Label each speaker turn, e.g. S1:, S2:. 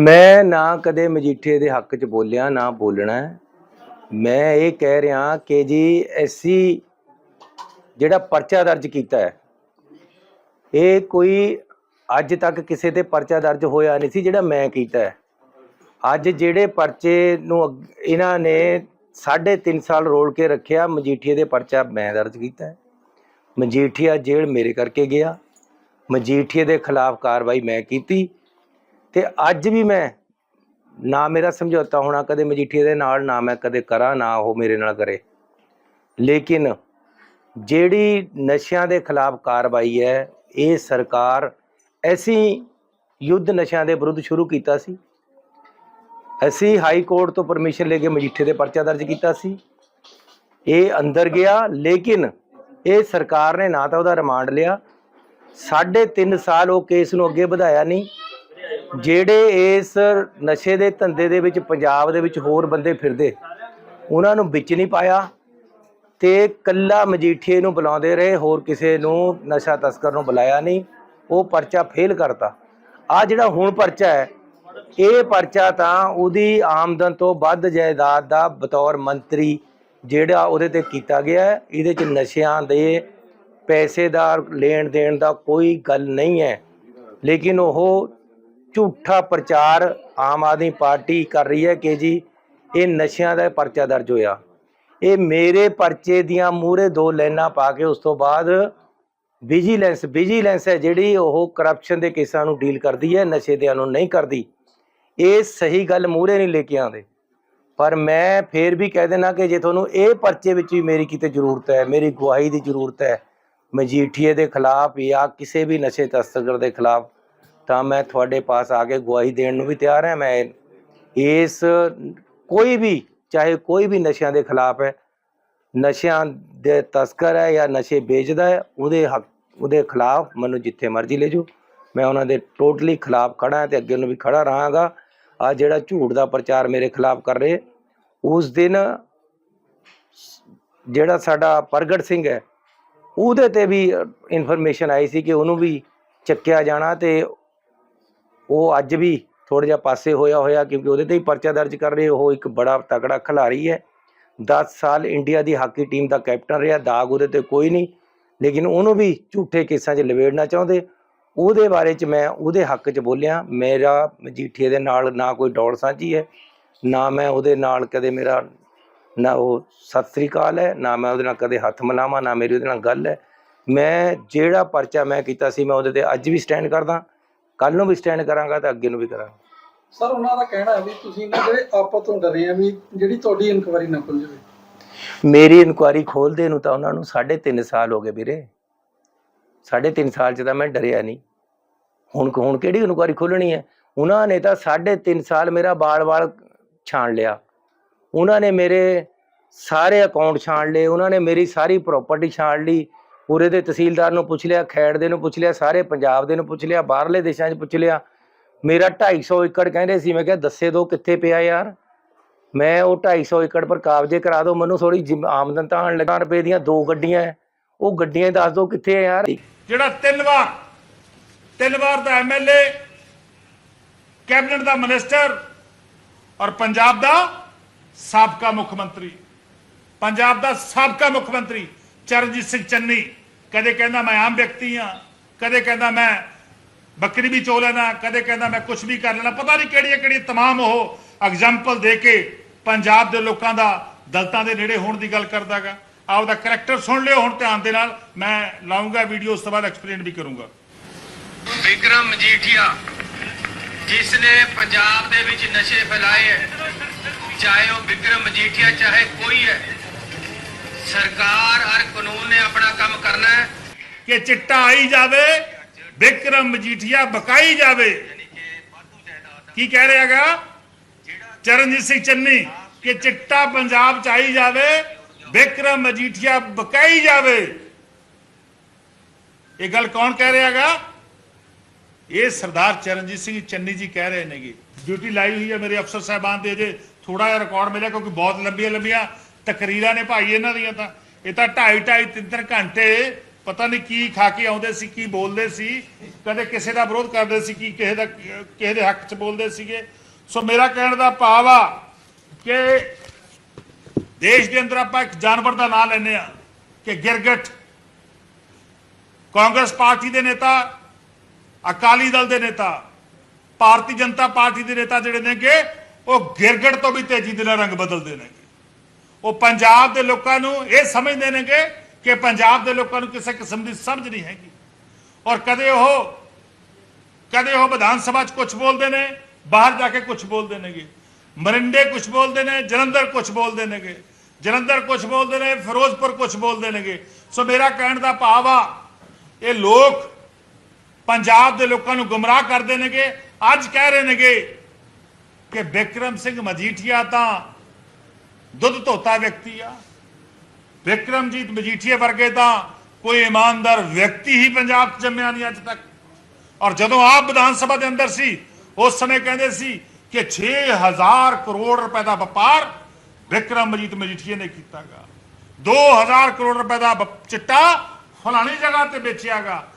S1: ਮੈਂ ਨਾ ਕਦੇ ਮਜੀਠੇ ਦੇ ਹੱਕ 'ਚ ਬੋਲਿਆ, ਨਾ ਬੋਲਣਾ। ਮੈਂ ਇਹ ਕਹਿ ਰਿਹਾ ਕਿ ਜੀ, ਐਸੀ ਜਿਹੜਾ ਪਰਚਾ ਦਰਜ ਕੀਤਾ ਹੈ, ਇਹ ਕੋਈ ਅੱਜ ਤੱਕ ਕਿਸੇ ਤੇ ਪਰਚਾ ਦਰਜ ਹੋਇਆ ਨਹੀਂ ਸੀ ਜਿਹੜਾ ਮੈਂ ਕੀਤਾ ਹੈ। ਅੱਜ ਜਿਹੜੇ ਪਰਚੇ ਨੂੰ ਅੱਗ- ਇਹਨਾਂ ਨੇ 3.5 ਸਾਲ ਰੋਲ ਕੇ ਰੱਖਿਆ, ਮਜੀਠੀਏ ਦੇ ਪਰਚਾ ਮੈਂ ਦਰਜ ਕੀਤਾ ਹੈ। ਮਜੀਠੀਆ ਜੇਲ੍ਹ ਮੇਰੇ ਕਰਕੇ ਗਿਆ। ਮਜੀਠੀਏ ਦੇ ਖਿਲਾਫ ਕਾਰਵਾਈ ਮੈਂ ਕੀਤੀ। ਤੇ ਅੱਜ ਵੀ ਮੈਂ ਨਾ ਮੇਰਾ ਸਮਝੌਤਾ ਹੋਣਾ, ਕਦੇ ਮਜੀਠੀਏ ਦੇ ਨਾਲ ਨਾ ਮੈਂ ਕਦੇ ਕਰਾਂ, ਨਾ ਉਹ ਮੇਰੇ ਨਾਲ ਕਰੇ। ਲੇਕਿਨ ਜਿਹੜੀ ਨਸ਼ਿਆਂ ਦੇ ਖਿਲਾਫ ਕਾਰਵਾਈ ਹੈ, ਇਹ ਸਰਕਾਰ ਅਸੀਂ ਯੁੱਧ ਨਸ਼ਿਆਂ ਦੇ ਵਿਰੁੱਧ ਸ਼ੁਰੂ ਕੀਤਾ ਸੀ। ਅਸੀਂ ਹਾਈ ਕੋਰਟ ਤੋਂ ਪਰਮਿਸ਼ਨ ਲੈ ਕੇ ਮਜੀਠੇ ਦੇ ਪਰਚਾ ਦਰਜ ਕੀਤਾ ਸੀ। ਇਹ ਅੰਦਰ ਗਿਆ, ਲੇਕਿਨ ਇਹ ਸਰਕਾਰ ਨੇ ਨਾ ਤਾਂ ਉਹਦਾ ਰਿਮਾਂਡ ਲਿਆ। ਸਾਢੇ ਤਿੰਨ ਸਾਲ ਉਹ ਕੇਸ ਨੂੰ ਅੱਗੇ ਵਧਾਇਆ ਨਹੀਂ। ਜਿਹੜੇ ਇਸ ਨਸ਼ੇ ਦੇ ਧੰਦੇ ਦੇ ਵਿੱਚ, ਪੰਜਾਬ ਦੇ ਵਿੱਚ ਹੋਰ ਬੰਦੇ ਫਿਰਦੇ, ਉਹਨਾਂ ਨੂੰ ਵਿੱਚ ਨਹੀਂ ਪਾਇਆ ਤੇ ਕੱਲਾ ਮਜੀਠੀਏ ਨੂੰ ਬੁਲਾਉਂਦੇ ਰਹੇ, ਹੋਰ ਕਿਸੇ ਨੂੰ ਨਸ਼ਾ ਤਸਕਰ ਨੂੰ ਬੁਲਾਇਆ ਨਹੀਂ, ਉਹ ਪਰਚਾ ਫੇਲ ਕਰਤਾ। ਆ ਜਿਹੜਾ ਹੁਣ ਪਰਚਾ ਹੈ, ਇਹ ਪਰਚਾ ਤਾਂ ਉਹਦੀ ਆਮਦਨ ਤੋਂ ਵੱਧ ਜਾਇਦਾਦ ਦਾ ਬਤੌਰ ਮੰਤਰੀ ਜਿਹੜਾ ਉਹਦੇ ਤੇ ਕੀਤਾ ਗਿਆ ਹੈ, ਇਹਦੇ ਚ ਨਸ਼ਿਆਂ ਦੇ ਪੈਸੇ ਦਾ ਲੈਣ ਦੇਣ ਦਾ ਕੋਈ ਗੱਲ ਨਹੀਂ ਹੈ। ਲੇਕਿਨ ਉਹ ਝੂਠਾ ਪ੍ਰਚਾਰ ਆਮ ਆਦਮੀ ਪਾਰਟੀ ਕਰ ਰਹੀ ਹੈ ਕਿ ਜੀ ਇਹ ਨਸ਼ਿਆਂ ਦਾ ਪਰਚਾ ਦਰਜ ਹੋਇਆ। ਇਹ ਮੇਰੇ ਪਰਚੇ ਦੀਆਂ ਮੂਹਰੇ ਦੋ ਲਾਈਨਾਂ ਪਾ ਕੇ ਉਸ ਤੋਂ ਬਾਅਦ ਵਿਜੀਲੈਂਸ ਵਿਜੀਲੈਂਸ ਹੈ ਜਿਹੜੀ ਉਹ ਕਰਪਸ਼ਨ ਦੇ ਕੇਸਾਂ ਨੂੰ ਡੀਲ ਕਰਦੀ ਹੈ, ਨਸ਼ੇ ਦਿਆਂ ਨੂੰ ਨਹੀਂ ਕਰਦੀ। ਇਹ ਸਹੀ ਗੱਲ ਮੂਹਰੇ ਨਹੀਂ ਲੈ ਕੇ ਆਉਂਦੇ। ਪਰ ਮੈਂ ਫੇਰ ਵੀ ਕਹਿ ਦੇਣਾ ਕਿ ਜੇ ਤੁਹਾਨੂੰ ਇਹ ਪਰਚੇ ਵਿੱਚ ਵੀ ਮੇਰੀ ਕਿਤੇ ਜ਼ਰੂਰਤ ਹੈ, ਮੇਰੀ ਗਵਾਹੀ ਦੀ ਜ਼ਰੂਰਤ ਹੈ, ਮਜੀਠੀਏ ਦੇ ਖਿਲਾਫ ਜਾਂ ਕਿਸੇ ਵੀ ਨਸ਼ੇ ਤਸਕਰ ਦੇ ਖਿਲਾਫ ਤਾਂ ਮੈਂ ਤੁਹਾਡੇ ਪਾਸ ਆ ਕੇ ਗਵਾਹੀ ਦੇਣ ਨੂੰ ਵੀ ਤਿਆਰ ਹਾਂ। ਮੈਂ ਇਸ ਕੋਈ ਵੀ, ਚਾਹੇ ਕੋਈ ਵੀ ਨਸ਼ਿਆਂ ਦੇ ਖਿਲਾਫ ਹੈ, ਨਸ਼ਿਆਂ ਦੇ ਤਸਕਰ ਹੈ ਜਾਂ ਨਸ਼ੇ ਵੇਚਦਾ ਹੈ, ਉਹਦੇ ਹੱਕ, ਉਹਦੇ ਖਿਲਾਫ ਮੈਨੂੰ ਜਿੱਥੇ ਮਰਜ਼ੀ ਲੈ ਜਾਓ। ਮੈਂ ਉਹਨਾਂ ਦੇ ਟੋਟਲੀ ਖਿਲਾਫ ਖੜਾ ਹਾਂ ਤੇ ਅੱਗੇ ਨੂੰ ਵੀ ਖੜਾ ਰਹਾਂਗਾ। ਆ ਜਿਹੜਾ ਝੂਠ ਦਾ ਪ੍ਰਚਾਰ ਮੇਰੇ ਖਿਲਾਫ ਕਰ ਰਹੇ, ਉਸ ਦਿਨ ਜਿਹੜਾ ਸਾਡਾ ਪ੍ਰਗਟ ਸਿੰਘ ਹੈ, ਉਹਦੇ ਤੇ ਵੀ ਇਨਫੋਰਮੇਸ਼ਨ ਆਈ ਸੀ ਕਿ ਉਹਨੂੰ ਵੀ ਚੱਕਿਆ ਜਾਣਾ ਤੇ ਉਹ ਅੱਜ ਵੀ ਥੋੜਾ ਜਿਹਾ ਪਾਸੇ ਹੋਇਆ ਹੋਇਆ ਕਿਉਂਕਿ ਉਹਦੇ ਤੇ ਹੀ ਪਰਚਾ ਦਰਜ ਕਰ ਰਹੇ ਉਹ ਇੱਕ ਬੜਾ ਤਕੜਾ ਖਿਡਾਰੀ ਹੈ। 10 ਸਾਲ ਇੰਡੀਆ ਦੀ ਹਾਕੀ ਟੀਮ ਦਾ ਕੈਪਟਨ ਰਿਹਾ, ਦਾਗ ਉਹਦੇ ਤੇ ਕੋਈ ਨਹੀਂ। ਲੇਕਿਨ ਉਹਨੂੰ ਵੀ ਝੂਠੇ ਕੇਸਾਂ 'ਚ ਲਵੇੜਨਾ ਚਾਹੁੰਦੇ। ਉਹਦੇ ਬਾਰੇ 'ਚ ਮੈਂ ਉਹਦੇ ਹੱਕ 'ਚ ਬੋਲਿਆ, ਮੇਰਾ ਮਜੀਠੀਏ ਦੇ ਨਾਲ ਨਾ ਕੋਈ ਡੌੜ ਸਾਂਝੀ ਹੈ, ਨਾ ਮੈਂ ਉਹਦੇ ਨਾਲ ਕਦੇ ਮੇਰਾ ਨਾ ਉਹ ਸਤਿ ਸ੍ਰੀ ਅਕਾਲ ਹੈ, ਨਾ ਮੈਂ ਉਹਦੇ ਨਾਲ ਕਦੇ ਹੱਥ ਮਿਲਾਵਾਂ, ਨਾ ਮੇਰੀ ਉਹਦੇ ਨਾਲ ਗੱਲ ਹੈ। ਮੈਂ ਜਿਹੜਾ ਪਰਚਾ ਮੈਂ ਕੀਤਾ ਸੀ, ਮੈਂ ਉਹਦੇ ਤੇ ਅੱਜ ਵੀ ਸਟੈਂਡ ਕਰਦਾ। ਕੱਲ ਨੂੰ ਵੀ ਸਟੈਂਡ ਕਰਾਂਗਾ ਤੇ ਅੱਗੇ ਨੂੰ ਵੀ ਕਰਾਂਗਾ।
S2: ਸਰ ਉਹਨਾਂ ਦਾ ਕਹਿਣਾ ਹੈ ਵੀ ਤੁਸੀਂ ਨਾ ਜਿਹੜੇ ਆਪਾਂ ਤੋਂ ਡਰੇ ਆ ਵੀ ਜਿਹੜੀ ਤੁਹਾਡੀ ਇਨਕੁਆਇਰੀ ਨਾ ਖੁੱਲ ਜਾਵੇ।
S1: ਮੇਰੀ ਇਨਕੁਆਰੀ ਖੋਲਦੇ ਨੂੰ ਤਾਂ ਉਹਨਾਂ ਨੂੰ 3.5 ਸਾਲ ਹੋ ਗਏ ਵੀਰੇ। 3.5 ਸਾਲ ਚ ਤਾਂ ਮੈਂ ਡਰਿਆ ਨਹੀਂ। ਹੁਣ ਹੁਣ ਕਿਹੜੀ ਇਨਕੁਆਰੀ ਖੋਲਣੀ ਹੈ? ਉਹਨਾਂ ਨੇ ਤਾਂ 3.5 ਸਾਲ ਮੇਰਾ ਬਾਲ-ਬਾਲ ਛਾਣ ਲਿਆ। ਉਹਨਾਂ ਨੇ ਮੇਰੇ ਸਾਰੇ ਅਕਾਊਂਟ ਛਾਣ ਲਏ ਉਹਨਾਂ ਨੇ ਮੇਰੀ ਸਾਰੀ ਪ੍ਰਾਪਰਟੀ ਛਾਣ ਲਈ। ਪੂਰੇ ਦੇ ਤਹਿਸੀਲਦਾਰ ਨੂੰ ਪੁੱਛ ਲਿਆ, ਖੈੜ ਦੇ ਨੂੰ ਪੁੱਛ ਲਿਆ, ਸਾਰੇ ਪੰਜਾਬ ਦੇ ਨੂੰ ਪੁੱਛ ਲਿਆ, ਬਾਹਰਲੇ ਦੇਸ਼ਾਂ 'ਚ ਪੁੱਛ ਲਿਆ। ਮੇਰਾ 250 ਏਕੜ ਕਹਿੰਦੇ ਸੀ, ਮੈਂ ਕਿਹਾ ਦੱਸੇ ਦੋ ਕਿੱਥੇ ਪਿਆ ਯਾਰ? ਮੈਂ ਉਹ 250 ਏਕੜ ਪਰ ਕਾਬਜ਼ੇ ਕਰਾ ਦਿਓ ਮੈਨੂੰ ਥੋੜੀ ਆਮਦਨ ਤਾਂ ਆਉਣ ਲੱਗਾ, ਰੁਪਏ ਦੀਆਂ ਦੋ ਗੱਡੀਆਂ ਉਹ ਗੱਡੀਆਂ ਦੱਸ ਦਿਓ ਕਿੱਥੇ ਹੈ ਯਾਰ?
S3: ਜਿਹੜਾ ਤਿੰਨ ਵਾਰ ਤਿੰਨ ਵਾਰ ਦਾ ਐਮਐਲਏ ਕੈਬਨਿਟ ਦਾ ਮਿਨਿਸਟਰ ਔਰ ਪੰਜਾਬ ਦਾ ਸਾਬਕਾ ਮੁੱਖ ਮੰਤਰੀ। ਪੰਜਾਬ ਦਾ ਸਾਬਕਾ ਮੁੱਖ ਮੰਤਰੀ ਚਰਨਜੀਤ ਸਿੰਘ ਚੰਨੀ। ਕਦੇ ਕਹਿੰਦਾ ਮੈਂ ਆਮ ਵਿਅਕਤੀ ਹਾਂ, ਕਦੇ ਕਹਿੰਦਾ ਮੈਂ ਬੱਕਰੀ ਵੀ ਚੋ ਲੈਣਾ ਕਦੇ ਕਹਿੰਦਾ ਮੈਂ ਕੁਝ ਵੀ ਕਰ ਲੈਣਾ ਪਤਾ ਨਹੀਂ ਕਿਹੜੀਆਂ ਕਿਹੜੀਆਂ ਤਮਾਮ ਉਹ ਐਗਜ਼ਾਮਪਲ ਦੇ ਕੇ ਪੰਜਾਬ ਦੇ ਲੋਕਾਂ ਦਾ ਦਲਤਾਂ ਦੇ ਨੇੜੇ ਹੋਣ ਦੀ ਗੱਲ ਕਰਦਾਗਾ। ਆਪਦਾ ਕਰੈਕਟਰ ਸੁਣ ਲਿਓ ਹੁਣ ਧਿਆਨ ਦੇ ਨਾਲ, ਮੈਂ ਲਾਉਂਗਾ ਵੀਡੀਓ ਉਸ ਤੋਂ ਬਾਅਦ ਐਕਸਪਲੇਨ ਵੀ ਕਰੂੰਗਾ।
S4: ਵਿਕਰਮ ਮਜੀਠੀਆ ਜਿਸ ਨੇ ਪੰਜਾਬ ਦੇ ਵਿੱਚ ਨਸ਼ੇ ਫੈਲਾਏ ਹੈ, ਚਾਹੇ ਉਹ ਵਿਕਰਮ ਮਜੀਠੀਆ ਚਾਹੇ ਕੋਈ ਹੈ ਸਰਕਾਰ ਔਰ ਕਾਨੂੰਨ ਨੇ ਆਪਣਾ ਕੰਮ ਕਰਨਾ ਹੈ
S3: ਕਿ ਚਿੱਟਾ ਆਈ ਜਾਵੇ ਵਿਕਰਮ ਮਜੀਠੀਆ ਬਕਾਈ ਜਾਵੇ ਕੀ ਕਹਿ ਰਿਹਾਗਾ ਚਰਨਜੀਤ ਸਿੰਘ ਚੰਨੀ ਕਿ ਚਿੱਟਾ ਪੰਜਾਬ ਚ ਆਈ ਜਾਵੇ ਵਿਕਰਮ ਮਜੀਠੀਆ ਬਕਾਈ ਜਾਵੇ ਇਹ ਗੱਲ ਕੌਣ ਕਹਿ ਰਿਹਾਗਾ ਇਹ ਸਰਦਾਰ ਚਰਨਜੀਤ ਸਿੰਘ ਚੰਨੀ ਜੀ ਕਹਿ ਰਹੇ ਨੇਗੇ ਡਿਊਟੀ ਲਾਈ ਹੋਈ ਹੈ ਮੇਰੇ ਅਫਸਰ ਸਾਹਿਬਾਨ ਦੇ ਜੇ ਥੋੜਾ ਜਿਹਾ ਰਿਕਾਰਡ ਮਿਲਿਆ ਕਿਉਂਕਿ ਬਹੁਤ ਲੰਬੀਆਂ ਲੰਬੀਆਂ ਤਕਰੀਰਾਂ ਨੇ ਭਾਈ ਇਹਨਾਂ ਦੀਆਂ ਤਾਂ। ਇਹ ਤਾਂ ਢਾਈ ਢਾਈ, ਤਿੰਨ ਤਿੰਨ ਘੰਟੇ ਪਤਾ ਨਹੀਂ ਕੀ ਖਾ ਕੇ ਆਉਂਦੇ ਸੀ, ਕੀ ਬੋਲਦੇ ਸੀ। ਕਦੇ ਕਿਸੇ ਦਾ ਵਿਰੋਧ ਕਰਦੇ ਸੀ ਕੀ ਕਿਸੇ ਦਾ, ਕਿਸੇ ਦੇ ਹੱਕ 'ਚ ਬੋਲਦੇ ਸੀਗੇ। ਸੋ ਮੇਰਾ ਕਹਿਣ ਦਾ ਭਾਵ ਆ ਕਿ ਦੇਸ਼ ਦੇ ਅੰਦਰ ਆਪਾਂ ਇੱਕ ਜਾਨਵਰ ਦਾ ਨਾਮ ਲੈਂਦੇ ਆ ਕਿ ਗਿਰਗਟ। ਕਾਂਗਰਸ ਪਾਰਟੀ ਦੇ ਨੇਤਾ, ਅਕਾਲੀ ਦਲ ਦੇ ਨੇਤਾ, ਭਾਰਤੀ ਜਨਤਾ ਪਾਰਟੀ ਦੇ ਨੇਤਾ ਜਿਹੜੇ ਨੇਗੇ, ਉਹ ਗਿਰਗਟ ਤੋਂ ਵੀ ਤੇਜ਼ੀ ਦੇ ਨਾਲ ਰੰਗ ਬਦਲਦੇ ਨੇਗੇ। ਉਹ ਪੰਜਾਬ ਦੇ ਲੋਕਾਂ ਨੂੰ ਇਹ ਸਮਝਦੇ ਨੇਗੇ ਕਿ ਪੰਜਾਬ ਦੇ ਲੋਕਾਂ ਨੂੰ ਕਿਸੇ ਕਿਸਮ ਦੀ ਸਮਝ ਨਹੀਂ ਹੈਗੀ। ਔਰ ਕਦੇ ਉਹ ਕਦੇ ਉਹ ਵਿਧਾਨ ਸਭਾ 'ਚ ਕੁਝ ਬੋਲਦੇ ਨੇ, ਬਾਹਰ ਜਾ ਕੇ ਕੁਝ ਬੋਲਦੇ ਨੇਗੇ। ਮਰਿੰਡੇ ਕੁਝ ਬੋਲਦੇ ਨੇ, ਜਲੰਧਰ ਕੁਝ ਬੋਲਦੇ ਨੇਗੇ। ਜਲੰਧਰ ਕੁਝ ਬੋਲਦੇ ਨੇ, ਫਿਰੋਜ਼ਪੁਰ ਕੁਝ ਬੋਲਦੇ ਨੇਗੇ। ਸੋ ਮੇਰਾ ਕਹਿਣ ਦਾ ਭਾਵ ਆ, ਇਹ ਲੋਕ ਪੰਜਾਬ ਦੇ ਲੋਕਾਂ ਨੂੰ ਗੁੰਮਰਾਹ ਕਰਦੇ ਨੇਗੇ। ਅੱਜ ਕਹਿ ਰਹੇ ਨੇਗੇ ਕਿ ਬਿਕਰਮ ਸਿੰਘ ਮਜੀਠੀਆ ਤਾਂ ਦੁੱਧ ਧੋਤਾ ਵਿਅਕਤੀ ਆ। ਵਿਕਰਮਜੀਤ ਮਜੀਠੀਏ ਵਰਗੇ ਤਾਂ ਕੋਈ ਇਮਾਨਦਾਰ ਵਿਅਕਤੀ ਹੀ ਪੰਜਾਬ 'ਚ ਜੰਮਿਆ ਨਹੀਂ ਅੱਜ ਤੱਕ। ਔਰ ਜਦੋਂ ਆਪ ਵਿਧਾਨ ਸਭਾ ਦੇ ਅੰਦਰ ਸੀ, ਉਸ ਸਮੇਂ ਕਹਿੰਦੇ ਸੀ ਕਿ 6000 ਕਰੋੜ ਰੁਪਏ ਦਾ ਵਪਾਰ ਵਿਕਰਮਜੀਤ ਮਜੀਠੀਏ ਨੇ ਕੀਤਾਗਾ। 2000 ਕਰੋੜ ਰੁਪਏ ਦਾ ਚਿੱਟਾ ਫਲਾਣੀ ਜਗ੍ਹਾ ਤੇ ਵੇਚਿਆਗਾ।